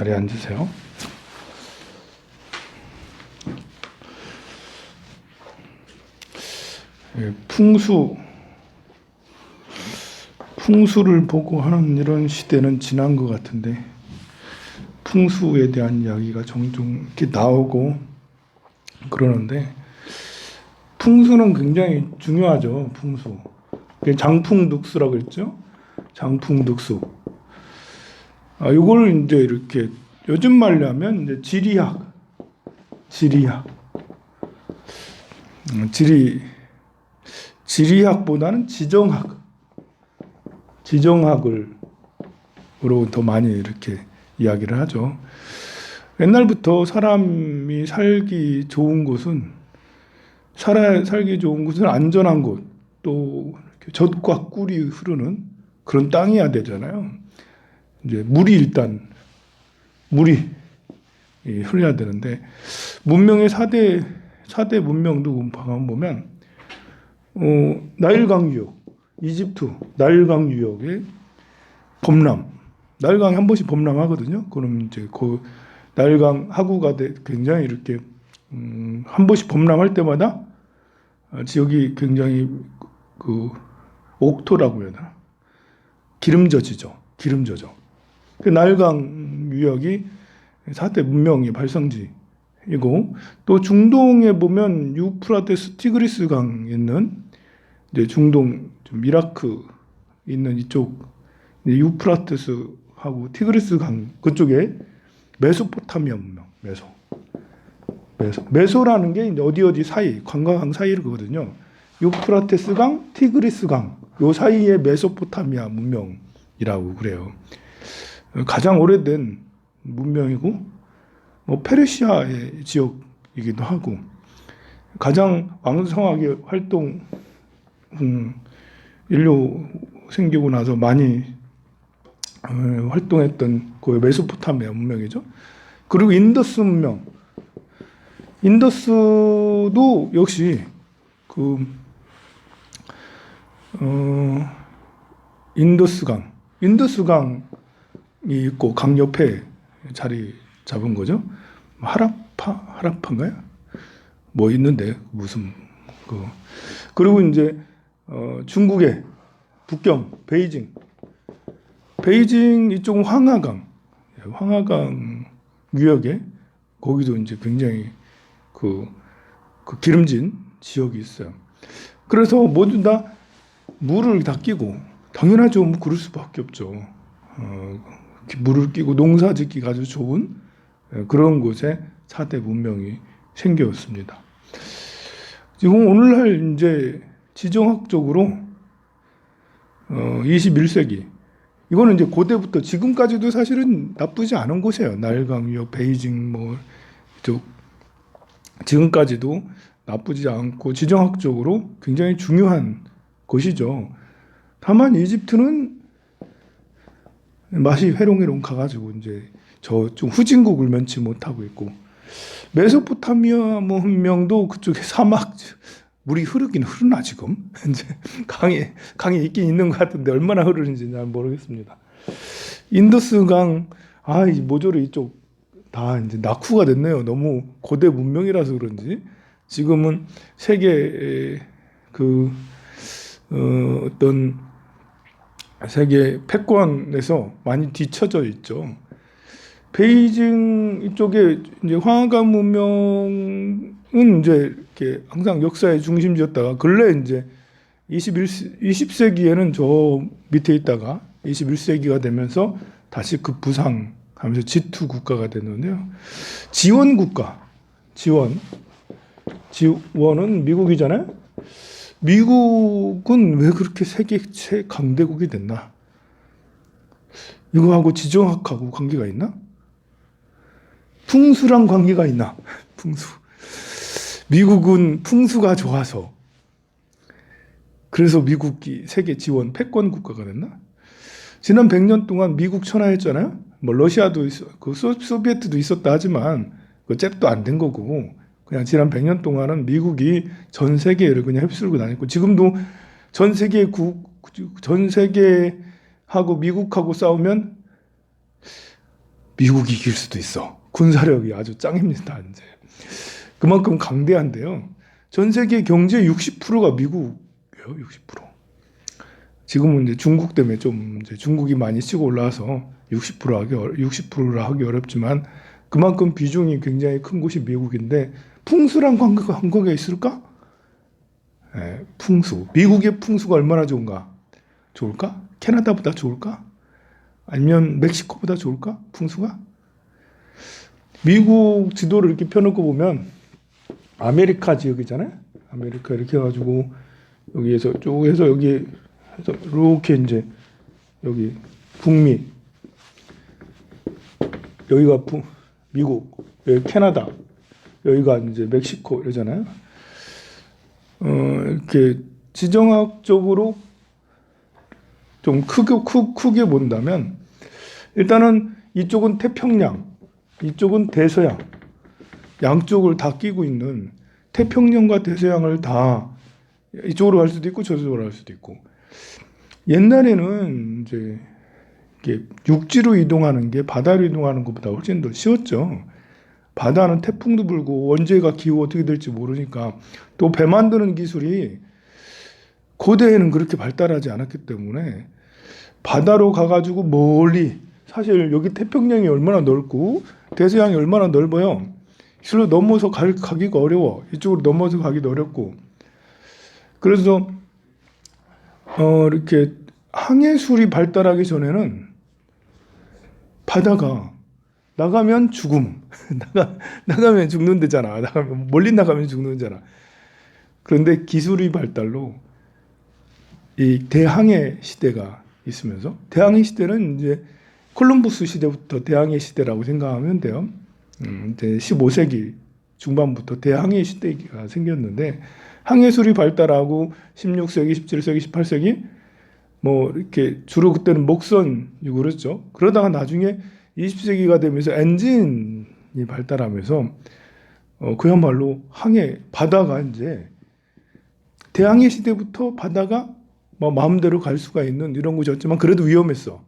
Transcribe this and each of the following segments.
자리에 앉으세요. 예, 풍수 풍수를 보고 하는 이런 시대는 지난 것 같은데 풍수에 대한 이야기가 종종 이렇게 나오고 그러는데 풍수는 굉장히 중요하죠. 풍수. 그게 장풍득수라고 했죠. 장풍득수. 아, 요걸 이제 이렇게 요즘 말로 하면 이제 지리학, 지리학, 음, 지리, 지리학보다는 지정학, 지정학을 으로 더 많이 이렇게 이야기를 하죠. 옛날부터 사람이 살기 좋은 곳은 살아 살기 좋은 곳은 안전한 곳, 또 젖과 꿀이 흐르는 그런 땅이야 되잖아요. 이제 물이 일단 물이 이 흘러야 되는데 문명의 4대 4대 문명도 보면 어, 나일강 유역, 이집트 나일강 유역의 범람, 나일강이 한 번씩 범람하거든요. 그럼 이제 그 나일강 하구가 돼- 굉장히 이렇게 음, 한 번씩 범람할 때마다 어, 지역이 굉장히 그 옥토라고 해야 되나 기름져지죠. 기름져져. 그 나일강 유역이 4대 문명의 발성지이고 또 중동에 보면 유프라테스 티그리스 강 있는 이제 중동 좀 이라크 있는 이쪽 유프라테스하고 티그리스 강 그쪽에 메소포타미아 문명 메소 메소 메소라는 게 이제 어디 어디 사이 관광강 사이를 거거든요. 유프라테스 강, 티그리스 강 요 사이에 메소포타미아 문명이라고 그래요. 가장 오래된 문명이고 뭐 페르시아의 지역이기도 하고 가장 왕성하게 활동 음, 인류 생기고 나서 많이 어, 활동했던 그 메소포타미아 문명이죠. 그리고 인더스 문명. 인더스도 역시 그 어, 인더스강, 인더스강이 있고 강 옆에 자리 잡은 거죠. 하라파, 하라파인가요? 뭐 있는데 무슨 그 그리고 이제 어, 중국의 북경 베이징, 베이징 이쪽은 황하강, 황하강 유역에 거기도 이제 굉장히 그, 그 기름진 지역이 있어요. 그래서 모두 다 물을 다 끼고 당연하죠. 뭐 그럴 수밖에 없죠. 어, 물을 끼고 농사 짓기가 아주 좋은 예, 그런 곳에 4대 문명이 생겼습니다. 지금 오늘날 이제 지정학적으로 어, 21세기 이거는 이제 고대부터 지금까지도 사실은 나쁘지 않은 곳이에요. 유역, 베이징 뭐 이쪽 지금까지도 나쁘지 않고 지정학적으로 굉장히 중요한 것이죠. 다만 이집트는 맛이 회롱회롱 가가지고 이제 저 좀 후진국을 면치 못하고 있고 메소포타미아 뭐 문명도 그쪽에 사막 물이 흐르긴 흐르나 지금 이제 강이 강이 있긴 있는 것 같은데 얼마나 흐르는지 잘 모르겠습니다. 인더스강 아이 모조리 이쪽 다 이제 낙후가 됐네요. 너무 고대 문명이라서 그런지 지금은 세계 그 어, 어떤 세계 패권에서 많이 뒤처져 있죠. 베이징 이쪽에 이제 황하강 문명은 이제 이렇게 항상 역사의 중심지였다가 근래 이제 21 20세기에는 저 밑에 있다가 21세기가 되면서 다시 그 부상하면서 G2 국가가 됐는데요. 지원 국가, 지원, 지원은 미국이잖아요. 미국은 왜 그렇게 세계 최강대국이 됐나? 이거하고 지정학하고 관계가 있나? 풍수랑 관계가 있나? 풍수. 미국은 풍수가 좋아서 그래서 미국이 세계 지원 패권 국가가 됐나? 지난 100년 동안 미국 천하했잖아요. 뭐 러시아도 있어, 그 소, 소비에트도 있었다 하지만 그 잽도 안 된 거고 그냥 지난 100년 동안은 미국이 전 세계를 그냥 휩쓸고 다녔고 지금도 전 세계 국, 전 세계하고 미국하고 싸우면 미국이 이길 수도 있어. 군사력이 아주 짱입니다. 이제 그만큼 강대한데요. 전 세계 경제 60%가 미국이에요. 60%. 지금은 이제 중국 때문에 좀 이제 중국이 많이 치고 올라와서 60% 하기 어려, 60%라 하기 어렵지만 그만큼 비중이 굉장히 큰 곳이 미국인데 풍수랑 관계가 한국에 있을까? 예, 풍수. 미국의 풍수가 얼마나 좋은가? 좋을까? 캐나다보다 좋을까? 아니면 멕시코보다 좋을까? 풍수가? 미국 지도를 이렇게 펴놓고 보면 아메리카 지역이잖아요. 아메리카 이렇게 해가지고 여기에서 쭉 해서 여기 해서 이렇게 이제 여기 북미 여기가 북 미국 여기 캐나다 여기가 이제 멕시코 이러잖아요. 어 이렇게 지정학적으로 좀 크게 크, 크게 본다면 일단은 이쪽은 태평양 이쪽은 대서양 양쪽을 다 끼고 있는 태평양과 대서양을 다 이쪽으로 갈 수도 있고 저쪽으로 갈 수도 있고 옛날에는 이제 육지로 이동하는 게 바다로 이동하는 것보다 훨씬 더 쉬웠죠. 바다는 태풍도 불고 언제가 기후 어떻게 될지 모르니까 또 배 만드는 기술이 고대에는 그렇게 발달하지 않았기 때문에 바다로 가가지고 멀리 사실 여기 태평양이 얼마나 넓고 대서양이 얼마나 넓어요. 이리로 넘어서 갈, 가기가 어려워. 이쪽으로 넘어서 가기도 어렵고. 그래서 어, 이렇게 항해술이 발달하기 전에는 바다가 나가면 죽음, 나가 나가면 죽는 데잖아. 나가면 멀리 나가면 죽는 데잖아. 그런데 기술이 발달로 이 대항해 시대가 있으면서 대항해 시대는 이제 콜럼부스 시대부터 대항해 시대라고 생각하면 돼요. 음, 이제 15세기 중반부터 대항해 시대가 생겼는데 항해술이 발달하고 16세기, 17세기, 18세기 뭐 이렇게 주로 그때는 목선이고 그랬죠. 그러다가 나중에 20세기가 되면서 엔진이 발달하면서 어, 그야말로 항해 바다가 이제 대항해 시대부터 바다가 뭐 마음대로 갈 수가 있는 이런 곳이었지만 그래도 위험했어.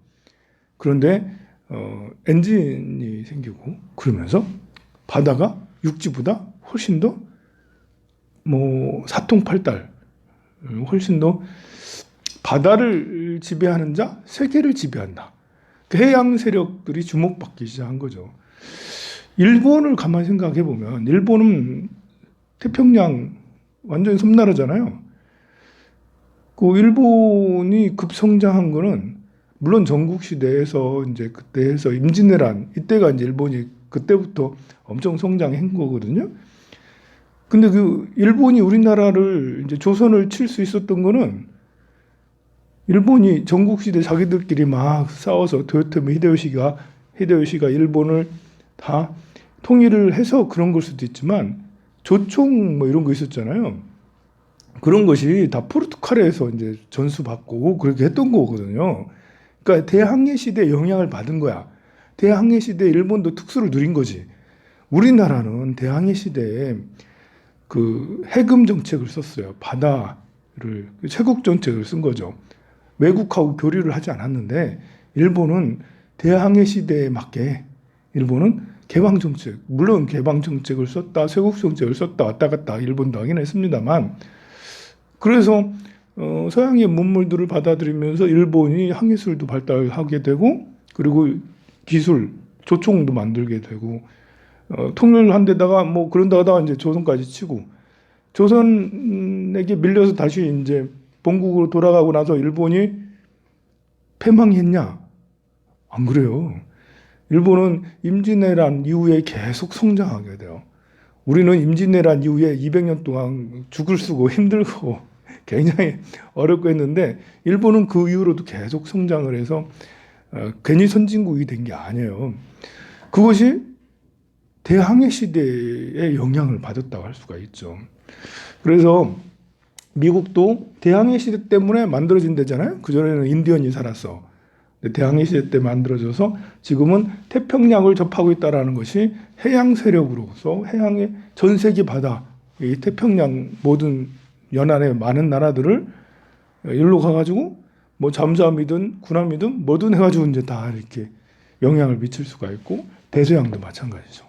그런데 어, 엔진이 생기고 그러면서 바다가 육지보다 훨씬 더 뭐 사통팔달 훨씬 더 바다를 지배하는 자 세계를 지배한다. 그 해양 세력들이 주목받기 시작한 거죠. 일본을 가만히 생각해 보면 일본은 태평양 완전 섬나라잖아요. 그 일본이 급성장한 거는 물론 전국 시대에서 이제 그때에서 임진왜란 이때가 이제 일본이 그때부터 엄청 성장한 거거든요. 근데 그 일본이 우리나라를 이제 조선을 칠 수 있었던 거는 일본이 전국 시대 자기들끼리 막 싸워서 도요토미 히데요시가 히데요시가 일본을 다 통일을 해서 그런 걸 수도 있지만 조총 뭐 이런 거 있었잖아요. 그런 것이 다 포르투갈에서 이제 전수받고 그렇게 했던 거거든요. 그러니까 대항해 시대에 영향을 받은 거야. 대항해 시대에 일본도 특수를 누린 거지. 우리나라는 대항해 시대에 그 해금 정책을 썼어요. 바다를 쇄국 정책을 쓴 거죠. 외국하고 교류를 하지 않았는데 일본은 대항해 시대에 맞게 일본은 개방 정책 물론 개방 정책을 썼다 쇄국 정책을 썼다 왔다 갔다 일본도 하긴 했습니다만 그래서 어, 서양의 문물들을 받아들이면서 일본이 항해술도 발달하게 되고 그리고 기술 조총도 만들게 되고 어, 통일한 데다가 뭐 그런 데다가 이제 조선까지 치고 조선에게 밀려서 다시 이제 본국으로 돌아가고 나서 일본이 패망했냐? 안 그래요. 일본은 임진왜란 이후에 계속 성장하게 돼요. 우리는 임진왜란 이후에 200년 동안 죽을 쓰고 힘들고 굉장히 어렵고 했는데 일본은 그 이후로도 계속 성장을 해서 어, 괜히 선진국이 된 게 아니에요. 그것이 대항해 시대의 영향을 받았다고 할 수가 있죠. 그래서 미국도 대항해 시대 때문에 만들어진 데잖아요. 그전에는 인디언이 살았어. 대항해 시대 때 만들어져서 지금은 태평양을 접하고 있다라는 것이 해양 세력으로서 해양의 전 세계 바다, 이 태평양 모든 연안의 많은 나라들을 일로 가가지고 뭐 잠수함이든 군함이든 뭐든 해가지고 이제 다 이렇게 영향을 미칠 수가 있고 대서양도 마찬가지죠.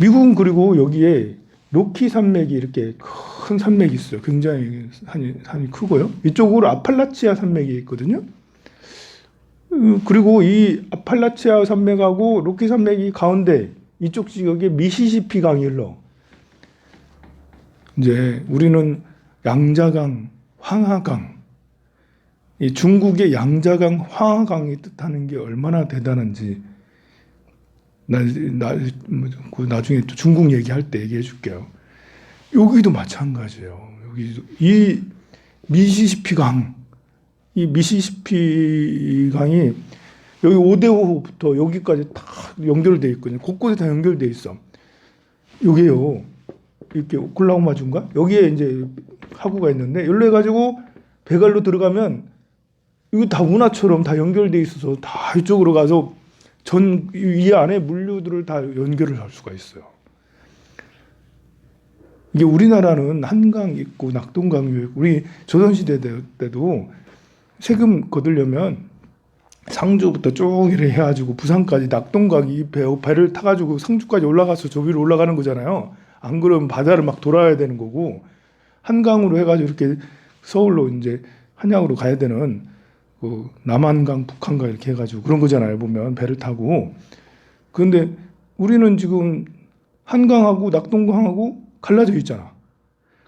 미국은 그리고 여기에 로키 산맥이 이렇게 큰 산맥이 있어요. 굉장히 산이, 산이 크고요. 이쪽으로 아팔라치아 산맥이 있거든요. 음, 그리고 이 아팔라치아 산맥하고 로키 산맥이 가운데 이쪽 지역에 미시시피 강이 흘러. 이제 우리는 양자강, 황하강, 이 중국의 양자강, 황하강이 뜻하는 게 얼마나 대단한지 나, 나, 그 나중에 또 중국 얘기할 때 얘기해 줄게요. 여기도 마찬가지예요. 여기 이 미시시피 강, 이 미시시피 강이 여기 오데오부터 여기까지 다 연결돼 있거든요. 곳곳에 다 연결돼 있어. 여기요. 이렇게 오클라호마 주인가? 여기에 이제 하구가 있는데 열로 해가지고 배갈로 들어가면 이거 다 운하처럼 다 연결돼 있어서 다 이쪽으로 가서 전 이 안에 물류들을 다 연결을 할 수가 있어요. 이게 우리나라는 한강 있고 낙동강 있고 우리 조선시대 때도 세금 거두려면 상주부터 쭉 이렇게 해가지고 부산까지 낙동강이 배, 배를 타가지고 상주까지 올라가서 저 위로 올라가는 거잖아요. 안 그러면 바다를 막 돌아야 되는 거고 한강으로 해가지고 이렇게 서울로 이제 한양으로 가야 되는 그 남한강, 북한강 이렇게 해가지고 그런 거잖아요. 보면 배를 타고. 그런데 우리는 지금 한강하고 낙동강하고 갈라져 있잖아.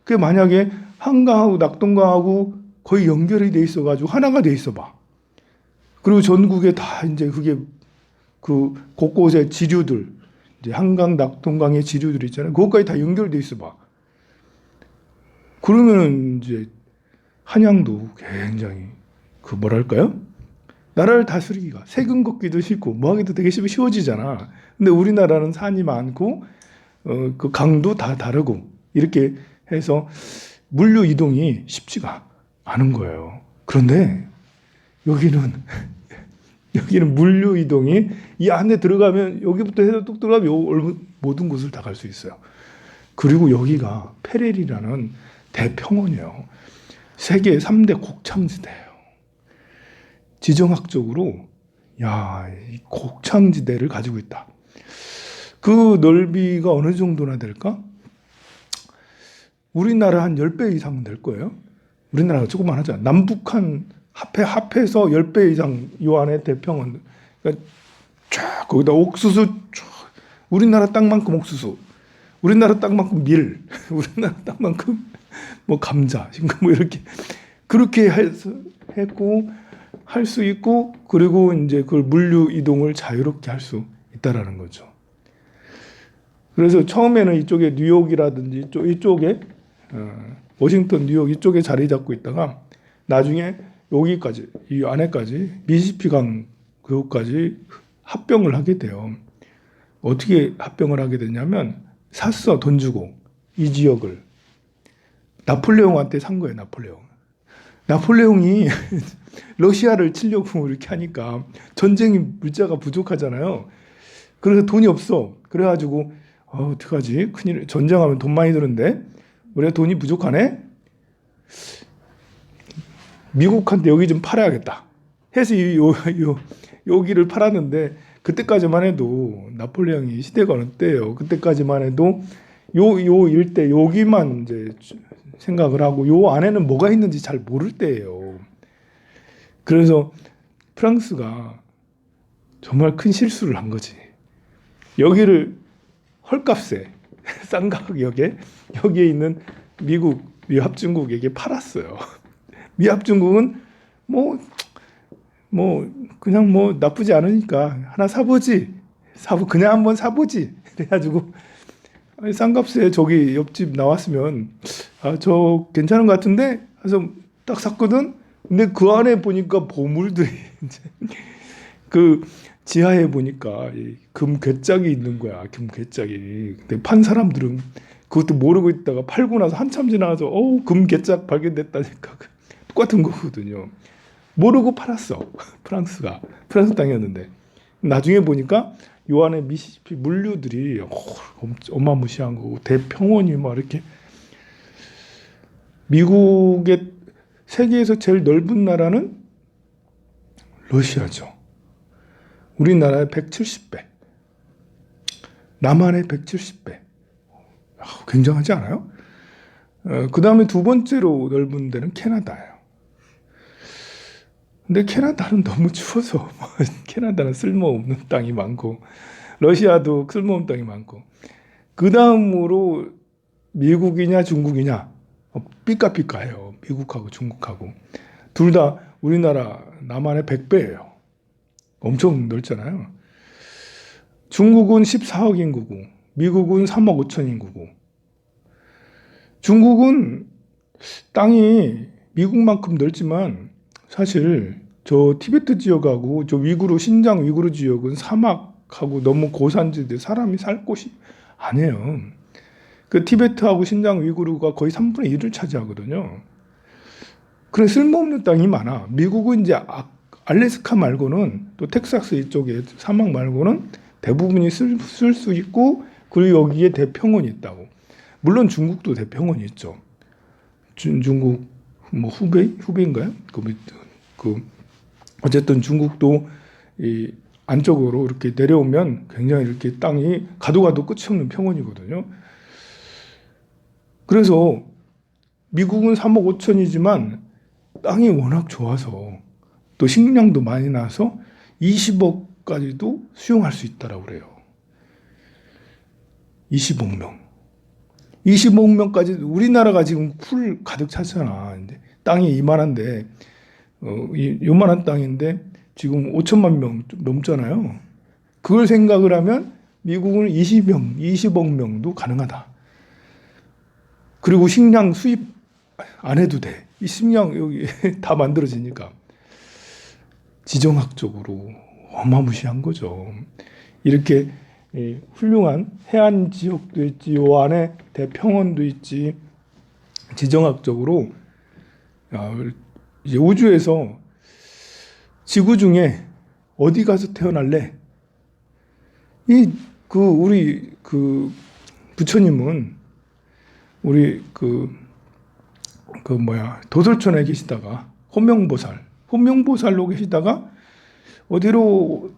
그게 만약에 한강하고 낙동강하고 거의 연결이 돼 있어가지고 하나가 돼 있어봐. 그리고 전국에 다 이제 그게 그 곳곳에 지류들 이제 한강 낙동강의 지류들 있잖아요. 그것까지 다 연결돼 있어봐. 그러면은 이제 한양도 굉장히 그 뭐랄까요? 나라를 다스리기가 세금 걷기도 쉽고 뭐 하기도 되게 쉽- 쉬워지잖아. 근데 우리나라는 산이 많고 어, 그 강도 다 다르고 이렇게 해서 물류 이동이 쉽지가 않은 거예요. 그런데 여기는 여기는 물류 이동이 이 안에 들어가면 여기부터 해서 뚝 들어가면 모든 곳을 다 갈 수 있어요. 그리고 여기가 페렐이라는 대평원이에요. 세계 3대 곡창지대예요. 지정학적으로 야, 이 곡창지대를 가지고 있다. 그 넓이가 어느 정도나 될까? 우리나라 한 10배 이상은 될 거예요. 우리나라가 조금만 하자. 남북한 합해 합해서 10배 이상 요 안에 대평원. 그러니까 쫙 거기다 옥수수 쫙 우리나라 땅만큼 옥수수. 우리나라 땅만큼 밀. 우리나라 땅만큼 뭐 감자, 뭐 이렇게 그렇게 해서 했고 할 수 있고 그리고 이제 그 물류 이동을 자유롭게 할 수 있다라는 거죠. 그래서 처음에는 이쪽에 뉴욕이라든지 이쪽, 이쪽에 어, 워싱턴, 뉴욕 이쪽에 자리 잡고 있다가 나중에 여기까지 이 안에까지 미시피강 그것까지 합병을 하게 돼요. 어떻게 합병을 하게 되냐면 샀어 돈 주고 이 지역을 나폴레옹한테 산 거예요. 나폴레옹. 나폴레옹이 러시아를 치려고 이렇게 하니까 전쟁이 물자가 부족하잖아요. 그래서 돈이 없어. 그래가지고 어, 어떡하지? 큰일 전쟁하면 돈 많이 드는데 우리가 돈이 부족하네. 미국한테 여기 좀 팔아야겠다. 해서 이, 요, 요, 여기를 팔았는데 그때까지만 해도 나폴레옹이 시대가 어느 때예요. 그때까지만 해도 요, 요 일대 여기만 이제 생각을 하고 요 안에는 뭐가 있는지 잘 모를 때예요. 그래서 프랑스가 정말 큰 실수를 한 거지. 여기를 헐값에 싼 가격에 여기에 있는 미국 미합중국에게 팔았어요. 미합중국은 뭐, 뭐, 그냥 뭐 나쁘지 않으니까 하나 사보지. 사보, 그냥 한번 사보지. 그래가지고 아니, 싼 값에 저기 옆집 나왔으면 아, 저 괜찮은 것 같은데? 그래서 딱 샀거든? 근데 그 안에 보니까 보물들이 이제 그 지하에 보니까 이금 괴짝이 있는 거야. 금 괴짝이. 근데 판 사람들은 그것도 모르고 있다가 팔고 나서 한참 지나서 어우 금 괴짝 발견됐다니까 똑같은 거거든요. 모르고 팔았어. 프랑스가 프랑스 땅이었는데 나중에 보니까 요 안에 미시시피 물류들이 어마무시한 거고 대평원이 막 이렇게 미국의 세계에서 제일 넓은 나라는 러시아죠. 우리나라의 170배. 남한의 170배. 아, 굉장하지 않아요? 어, 그 다음에 두 번째로 넓은 데는 캐나다예요. 근데 캐나다는 너무 추워서 캐나다는 쓸모없는 땅이 많고 러시아도 쓸모없는 땅이 많고 그 다음으로 미국이냐 중국이냐 어, 삐까삐까해요. 미국하고 중국하고 둘 다 우리나라 남한의 100배예요. 엄청 넓잖아요. 중국은 14억 인구고 미국은 3억 5천 인구고 중국은 땅이 미국만큼 넓지만 사실 저 티베트 지역하고 저 위구르 신장 위구르 지역은 사막하고 너무 고산지대 사람이 살 곳이 아니에요. 그 티베트하고 신장 위구르가 거의 3분의 1을 차지하거든요. 그래 쓸모없는 땅이 많아. 미국은 이제 아- 알래스카 말고는 또 텍사스 이쪽에 사막 말고는 대부분이 쓸 수 있고 그리고 여기에 대평원이 있다고. 물론 중국도 대평원이 있죠. 중, 중국 뭐 후베이 후베인가요? 그, 뭐, 그 어쨌든 중국도 이 안쪽으로 이렇게 내려오면 굉장히 이렇게 땅이 가도 가도 끝이 없는 평원이거든요. 그래서 미국은 3억 5천이지만 땅이 워낙 좋아서 또 식량도 많이 나서 20억까지도 수용할 수 있다라고 그래요. 20억 명. 20억 명까지 우리나라가 지금 풀 가득 찼잖아. 근데 땅이 이만한데 어, 이 요만한 땅인데 지금 5천만 명좀 넘잖아요. 그걸 생각을 하면 미국은 20명, 20억 명도 가능하다. 그리고 식량 수입 안 해도 돼. 이 식량 여기 다 만들어지니까 지정학적으로 어마무시한 거죠. 이렇게 이 훌륭한 해안 지역도 있지, 요 안에 대평원도 있지. 지정학적으로 아, 우주에서 지구 중에 어디 가서 태어날래? 이 그 우리 그 부처님은 우리 그그 뭐야 도솔촌에 계시다가 혼명보살 혼명보살로 계시다가 어디로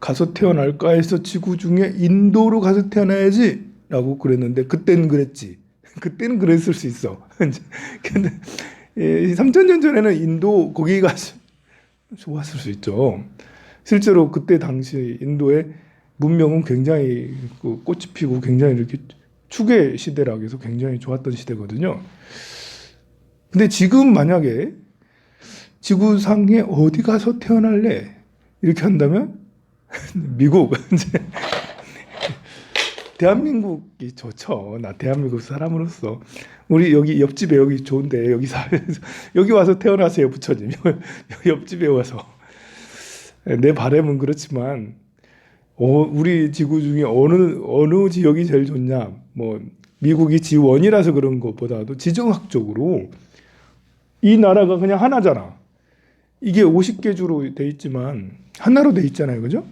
가서 태어날까 해서 지구 중에 인도로 가서 태어나야지 라고 그랬는데 그때는 그랬지. 그때는 그랬을 수 있어. 근데 3천년 전에는 인도 거기 가서 좋았을 수 있죠. 실제로 그때 당시 인도의 문명은 굉장히 그 꽃이 피고 굉장히 이렇게 추계 시대라고 해서 굉장히 좋았던 시대거든요. 근데 지금 만약에 지구상에 어디 가서 태어날래? 이렇게 한다면 미국 이제 대한민국이 좋죠. 나 대한민국 사람으로서 우리 여기 옆집에 여기 좋은데 여기 사 여기 와서 태어나세요 부처님 옆집에 와서 내 바람은 그렇지만 어, 우리 지구 중에 어느 어느 지역이 제일 좋냐? 뭐 미국이 지원이라서 그런 것보다도 지정학적으로 이 나라가 그냥 하나잖아. 이게 50개 주로 돼 있지만 하나로 돼 있잖아요, 그죠?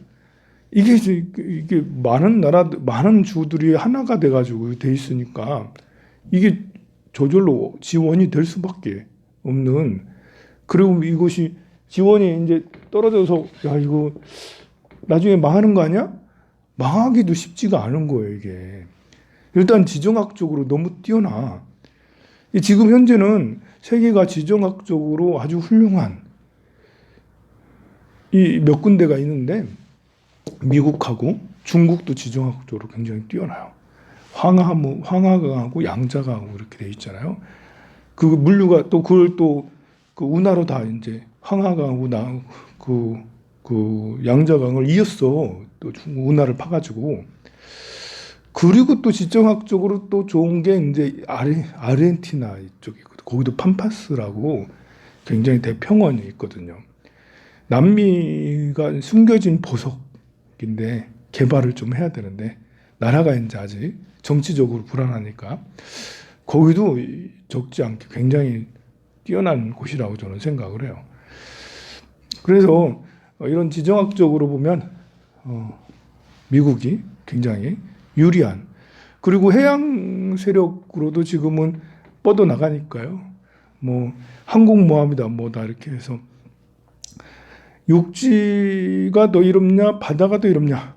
이게 이게 많은 나라 많은 주들이 하나가 돼 가지고 돼 있으니까 이게 저절로 지원이 될 수밖에 없는 그리고 이것이 지원이 이제 떨어져서 야 이거 나중에 망하는 거 아니야? 망하기도 쉽지가 않은 거예요, 이게. 일단 지정학적으로 너무 뛰어나. 이 지금 현재는 세계가 지정학적으로 아주 훌륭한 이 몇 군데가 있는데 미국하고 중국도 지정학적으로 굉장히 뛰어나요. 황하무, 황하강하고 양자강하고 이렇게 돼 있잖아요. 그 물류가 또 그걸 또 그 운하로 다 이제 황하강하고 나 그 그 양자강을 이었어. 또 운하를 파가지고. 그리고 또 지정학적으로 또 좋은 게 이제 아르, 아르헨티나 이쪽이거든. 거기도 팜파스라고 굉장히 대평원이 있거든요. 남미가 숨겨진 보석인데 개발을 좀 해야 되는데 나라가 이제 아직 정치적으로 불안하니까 거기도 적지 않게 굉장히 뛰어난 곳이라고 저는 생각을 해요. 그래서 어, 이런 지정학적으로 보면 어, 미국이 굉장히 유리한 그리고 해양 세력으로도 지금은 뻗어 나가니까요. 뭐 항공모함이다 뭐다 이렇게 해서 육지가 더 이롭냐 바다가 더 이롭냐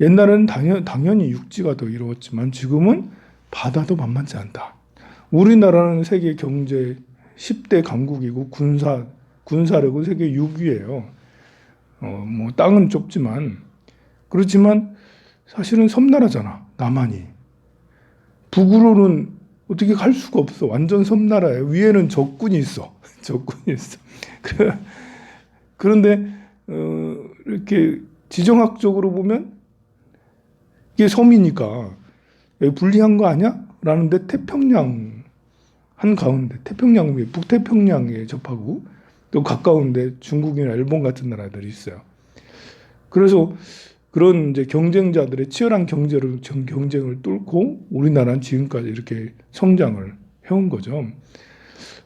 옛날에는 당연, 당연히 육지가 더 이로웠지만 지금은 바다도 만만치 않다. 우리나라는 세계 경제 10대 강국이고 군사 군사력은 세계 6위예요. 어, 뭐 땅은 좁지만 그렇지만 사실은 섬나라잖아. 남한이. 북으로는 어떻게 갈 수가 없어. 완전 섬나라예요. 위에는 적군이 있어. 적군이 있어. 그런데 어, 이렇게 지정학적으로 보면 이게 섬이니까 여기 불리한 거 아니야? 라는데 태평양 한 가운데 태평양 위에 북태평양에 접하고 또 가까운데 중국이나 일본 같은 나라들이 있어요. 그래서 그런 이제 경쟁자들의 치열한 경제를 경- 경쟁을 뚫고 우리나라는 지금까지 이렇게 성장을 해온 거죠.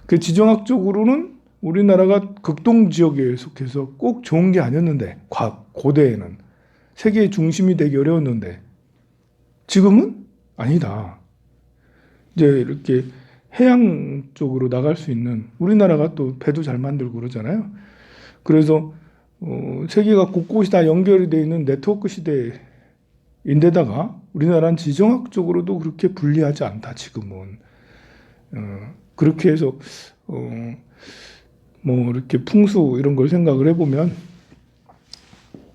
그 지정학적으로는 우리나라가 극동 지역에 속해서 꼭 좋은 게 아니었는데 과 고대에는 세계의 중심이 되기 어려웠는데 지금은 아니다. 이제 이렇게 해양 쪽으로 나갈 수 있는 우리나라가 또 배도 잘 만들고 그러잖아요. 그래서 어, 세계가 곳곳이 다 연결이 되어 있는 네트워크 시대인데다가 우리나라는 지정학적으로도 그렇게 불리하지 않다 지금은 어, 그렇게 해서 어, 뭐 이렇게 풍수 이런 걸 생각을 해보면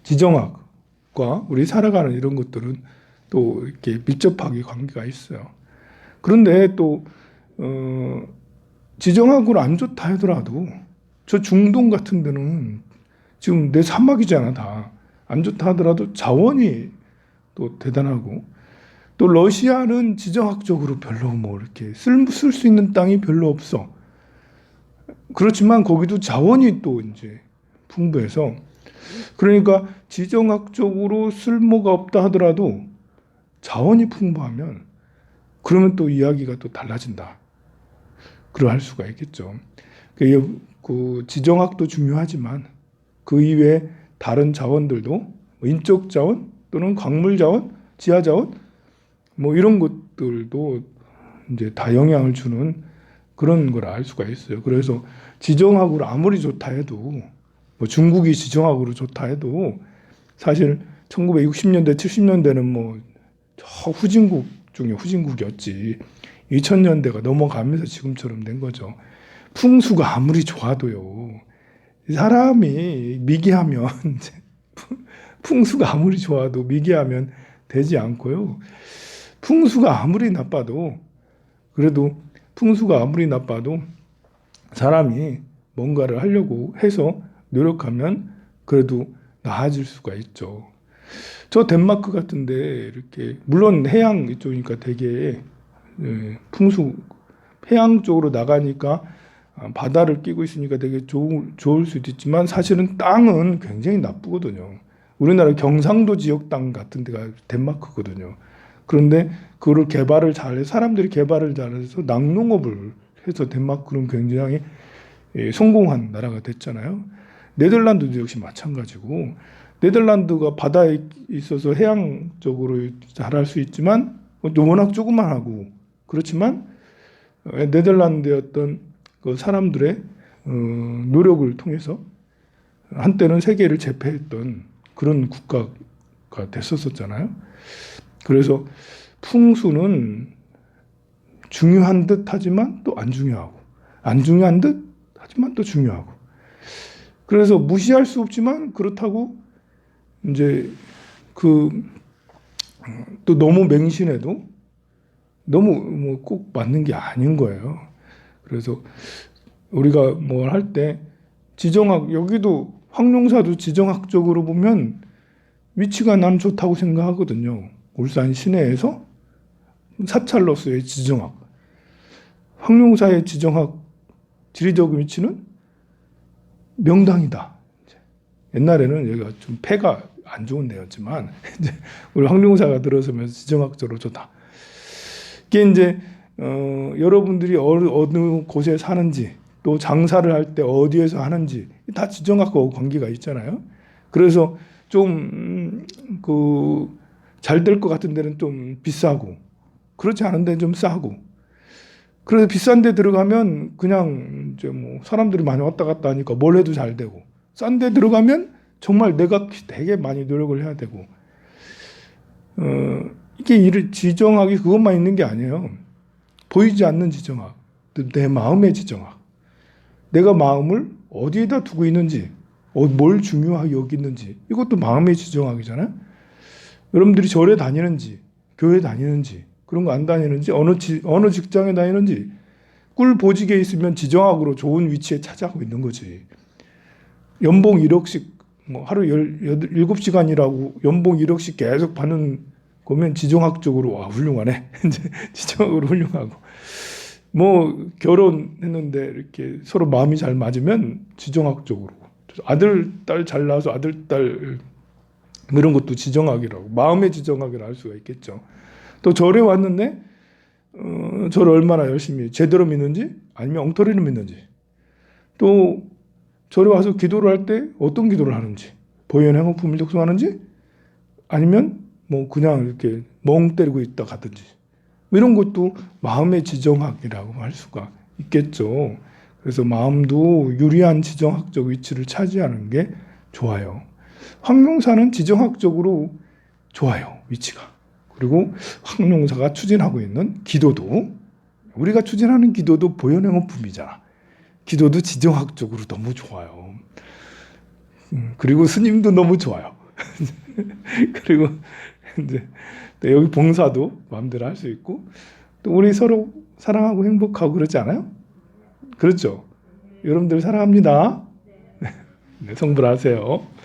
지정학과 우리 살아가는 이런 것들은 또 이렇게 밀접하게 관계가 있어요. 그런데 또 어, 지정학으로 안 좋다 하더라도 저 중동 같은 데는 지금 내 사막이잖아 다. 안 좋다 하더라도 자원이 또 대단하고 또 러시아는 지정학적으로 별로 뭐 이렇게 쓸 수 있는 땅이 별로 없어. 그렇지만 거기도 자원이 또 이제 풍부해서 그러니까 지정학적으로 쓸모가 없다 하더라도 자원이 풍부하면 그러면 또 이야기가 또 달라진다. 그러할 수가 있겠죠. 그, 그 지정학도 중요하지만 그 이외에 다른 자원들도 뭐 인적 자원 또는 광물 자원, 지하 자원 뭐 이런 것들도 이제 다 영향을 주는 그런 걸 알 수가 있어요. 그래서 지정학으로 아무리 좋다 해도 뭐 중국이 지정학으로 좋다 해도 사실 1960년대, 70년대는 뭐 저 후진국 중에 후진국이었지. 2000년대가 넘어가면서 지금처럼 된 거죠. 풍수가 아무리 좋아도요. 사람이 미개하면 풍수가 아무리 좋아도 미개하면 되지 않고요. 풍수가 아무리 나빠도 그래도 풍수가 아무리 나빠도 사람이 뭔가를 하려고 해서 노력하면 그래도 나아질 수가 있죠. 저 덴마크 같은데 이렇게 물론 해양 이쪽이니까 되게 예, 풍수 해양 쪽으로 나가니까 아, 바다를 끼고 있으니까 되게 좋을, 좋을 수도 있지만 사실은 땅은 굉장히 나쁘거든요. 우리나라 경상도 지역 땅 같은 데가 덴마크거든요. 그런데 그거를 개발을 잘해 사람들이 개발을 잘해서 낙농업을 해서 덴마크는 굉장히 예, 성공한 나라가 됐잖아요. 네덜란드도 역시 마찬가지고 네덜란드가 바다에 있어서 해양 쪽으로 잘할 수 있지만 워낙 조그만하고 그렇지만 어, 네덜란드의 어떤 그 사람들의 어, 노력을 통해서 한때는 세계를 제패했던 그런 국가가 됐었었잖아요. 그래서 풍수는 중요한 듯 하지만 또 안 중요하고 안 중요한 듯 하지만 또 중요하고 그래서 무시할 수 없지만 그렇다고 이제 그 또 너무 맹신해도 너무 뭐 꼭 맞는 게 아닌 거예요. 그래서 우리가 뭘 할 때 지정학 여기도 황룡사도 지정학적으로 보면 위치가 난 좋다고 생각하거든요. 울산 시내에서 사찰로서의 지정학, 황룡사의 지정학 지리적 위치는 명당이다. 옛날에는 여기가 좀 폐가 안 좋은 데였지만 이제 우리 황룡사가 들어서면서 지정학적으로 좋다. 이게 이제 어, 여러분들이 어느, 어느 곳에 사는지 또 장사를 할 때 어디에서 하는지 다 지정학과 관계가 있잖아요. 그래서 좀그 잘 될 것 같은 데는 좀 비싸고 그렇지 않은 데는 좀 싸고 그래서 비싼 데 들어가면 그냥 이제 뭐 사람들이 많이 왔다 갔다 하니까 뭘 해도 잘 되고 싼 데 들어가면 정말 내가 되게 많이 노력을 해야 되고 어, 이게 이를 지정학이 그것만 있는 게 아니에요. 보이지 않는 지정학, 내 마음의 지정학. 내가 마음을 어디에다 두고 있는지, 어, 뭘 중요하게 여기는지 이것도 마음의 지정학이잖아요. 여러분들이 절에 다니는지, 교회 다니는지 그런 거 안 다니는지 어느 지, 어느 직장에 다니는지 꿀 보직에 있으면 지정학으로 좋은 위치에 차지하고 있는 거지. 연봉 1억씩 뭐 하루 17시간 일하고 연봉 1억씩 계속 받는 거면 지정학적으로 와 훌륭하네. 이제 지정학으로 훌륭하고 뭐 결혼했는데 이렇게 서로 마음이 잘 맞으면 지정학적으로 아들 딸 잘 낳아서 아들 딸뭐 이런 것도 지정학이라고 마음의 지정학이라 할 수가 있겠죠. 또 절에 왔는데 어, 저를 얼마나 열심히 제대로 믿는지 아니면 엉터리를 믿는지 또 절에 와서 기도를 할 때 어떤 기도를 하는지 보현 행복품을 독송하는지 아니면 뭐 그냥 이렇게 멍 때리고 있다 가든지 뭐 이런 것도 마음의 지정학이라고 할 수가 있겠죠. 그래서 마음도 유리한 지정학적 위치를 차지하는 게 좋아요. 황룡사는 지정학적으로 좋아요 위치가. 그리고 황룡사가 추진하고 있는 기도도 우리가 추진하는 기도도 보현행어품이잖아. 기도도 지정학적으로 너무 좋아요. 음, 그리고 스님도 너무 좋아요. 그리고 이제 또 여기 봉사도 마음대로 할 수 있고 또 우리 서로 사랑하고 행복하고 그러지 않아요? 그렇죠. 여러분들 사랑합니다. 네, 성불하세요.